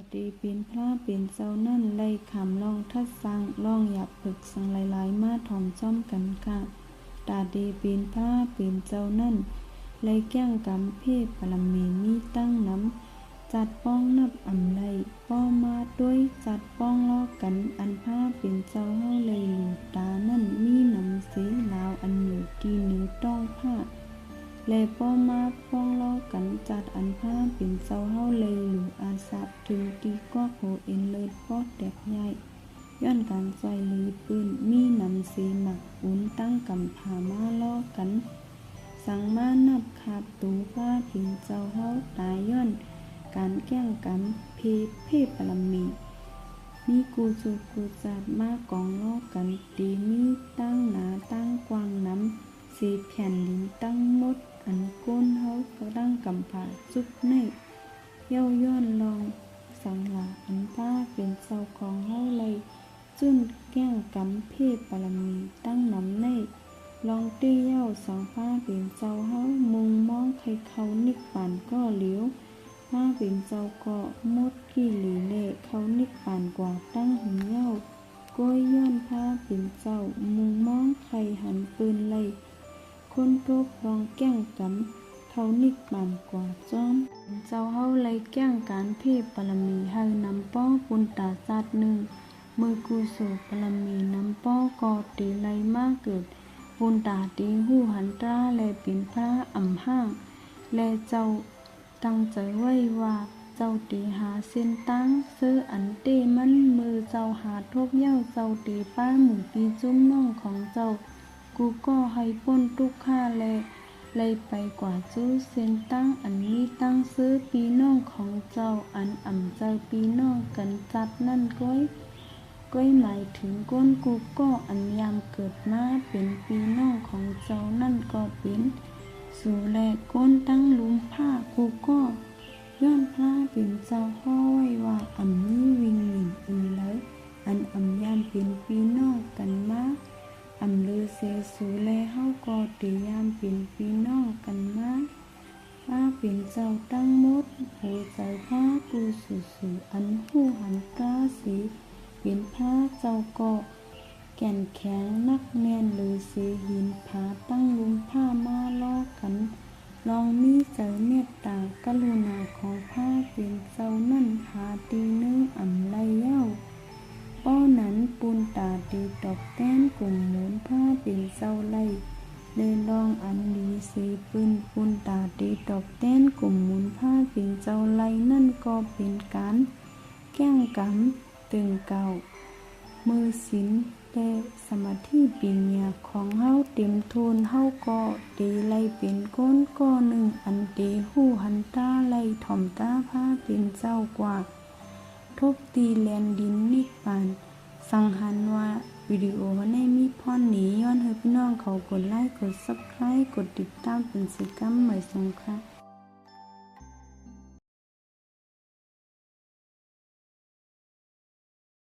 ปฏิเป็นพระเป็นเจ้านั่นไล่คำลองทัดสังลองหยับผึกสังหลายๆ มาถ่อมจ้อมกันค่ะตาดีเป็นพระเป็นเจ้านั่นไล่แก้งกำเพศปรมีมีตั้งน้ำจัดป้องนับอำไลป้อมาด้วยจัดป้องลอกันอันผ้าเป็นเจ้าเฮาเลยหลู กันจัดอันผ้าเป็นเจ้าเฮาเลยหรืออาสาบถึงตีก็โหเอ็นเลิศปอดแดกใหญ่ย้อนการซอยลีปืนมีนำสีหมักอุ่นตั้งกำผามาล้อกัน สังมานับขาดตูผ้าผิงเจ้าเฮาตายย้อน การแก้งกันเพเพปรมีมีกูจูกูจัดมากองล้อกันตีมีตั้งหนาตั้งกวางน้ำ สีแผ่นดินตั้งมด อันก้นเฮาก็ตั้งกำผาจุบในเย้าย้อนลองสังหลาอันป้าเป็นเจ้าของเฮาเลยจุนแก้งกำเพศปรมีตั้งน้ำในลองตี้เย้าสองฟ้าเป็นเจ้าเฮามุงมองใครเขานิกป่านก็เหลียวฟ้าเป็นเจ้าก็มดขี้หลีเล่เขานิกป่านกว่าตั้งหินเย้าก้อยย้อนผ้าเป็นเจ้ามุงมองใครหันปืนไล่ คนโตพรองแก้งกำเขานิกบานกว่าจ้อม เจ้าเฮาเลยแก้งการเพศปรมีให้นำป้อปุนตาจัดหนึ่งมือกูสู่ปรมีนำป้อกอตีไลมากเกิดปุนตาตีหูหันตราแลเป็นพระอ่ำห้างแลเจ้าตั้งใจไว้ว่าเจ้าตีหาเส้นตั้งซื้ออันเต้มันมือเจ้าหาทบเย้าเจ้าตีป้าหมูตีจุ้มน้องของเจ้า กูก็ให้ป้นทุกค่าแลเลยไปกว่าจู้เส้นตั้งอันนี้ตั้งซื้อปีน้องของเจ้าอันอ่ำเจ้าปีน้องกันจัดนั่นก้อยก้อยหมายถึงก้นกูก็อันยามเกิดมาเป็นปีน้องของเจ้านั่นก็เป็นสู่แลก้นตั้งลุมผ้ากูก็ย้อนพระเป็นเจ้าห้อไว้ว่าอ่ำนี้วิงหมิ่น เสสูแลเฮาก็ติยามเป็นพี่น้องกันมาว่าเป็นเจ้าตั้งมดโหใจผ้ากูสุสุอันหูหันกาสีเป็นผ้าเจ้าก็แก่นแข็งนักแน่นหรือเสหินผาตั้งลุมผ้ามาล้อกัน ลองมีใจเมตตากรุณาของผ้าเป็นเจ้านั่นหาตีนึงอ่ำ ลองอันดีสีปืนปูนตาดีตอกแต้นกลุ่มหมุนผ้าเป็นเจ้าไล่นั่นก็เป็นการแก้งกำตึงเก่า มือศิลและสมาธิปีเนียของเฮาเต็มทูนเฮาก็ตีไลเป็นก้นก้อหนึ่งอันตีหูหันตาไลถ่อมตาผ้าเป็นเจ้ากว่าทุบตีแลนดินนิกปาน สังหันว่าวิดีโอวันนี้มีพรหนีย้อนให้พี่น้องเขากดไลค์กดซับสไครต์กดติดตามเป็นสิกรรมใหม่สงค่ะ